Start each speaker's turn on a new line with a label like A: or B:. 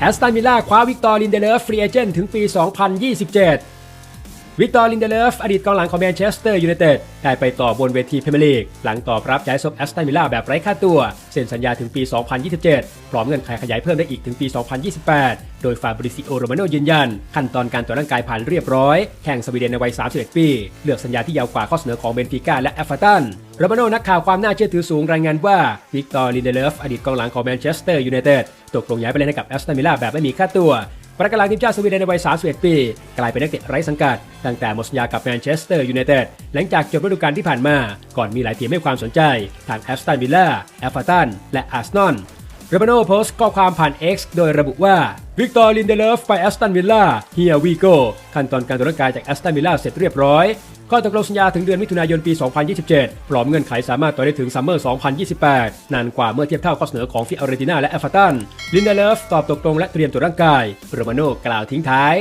A: แอสตันวิลล่าคว้าวิกตอร์ลินเดเลฟฟรีเอเจนต์ถึงปี 2027 วิกตอร์ลินเดเลฟอดีตกองหลังของแมนเชสเตอร์ยูไนเต็ดได้ไปต่อบนเวทีพรีเมียร์ลีก หลังตอบรับย้ายซบแอสตันวิลล่าแบบไร้ค่าตัว เซ็นสัญญาถึงปี 2027 พร้อมเงื่อนไขขยายเพิ่มได้อีกถึงปี 2028 โดยฟาบริซิโอโรมาโนยืนยัน ขั้นตอนการตรวจร่างกายผ่านเรียบร้อย แข่งสวีเดนในวัย 31 ปี เลือกสัญญาที่ยาวกว่าข้อเสนอของเบนฟิก้าและแอฟเฟอร์ตัน รมาโนนักข่าวความน่าเชื่อถือสูงรายงานว่าวิกตอร์ลินเดเลฟอดีตกองหลังของแมนเชสเตอร์ยูไนเต็ดตกลงย้ายไปเล่นให้กับแอสตันวิลล่าแบบไม่มีค่าตัวประกาศทีมชาติสวีเดนในวัย 31 ปี กลายเป็นนักเตะไร้สังกัด ตั้งแต่หมดสัญญากับแมนเชสเตอร์ยูไนเต็ดหลังจากจบฤดูกาลที่ผ่านมา ก่อนมีหลายทีมให้ความสนใจทางแอสตันวิลล่าแอฟเวอร์ตันและอาร์เซนอล เรเบโนโพสต์ข้อความผ่าน X โดยระบุว่าวิกตอร์ลินเดเลฟไปแอสตันวิลล่าเฮียวีโกขั้นตอนการตรวจร่างกายจากแอสตันวิลล่าเสร็จเรียบร้อย ข้อตกลงสัญญาถึงเดือนมิถุนายนปี 2027 พร้อมเงื่อนไขสามารถต่อได้ถึงซัมเมอร์ 2028 นานกว่าเมื่อเทียบเท่าข้อเสนอของฟิออเรติน่าและแอฟฟอร์ตันลินเดเลฟตอบตกลงและเตรียมตัวร่างกายโรเบโนกล่าวทิ้งท้าย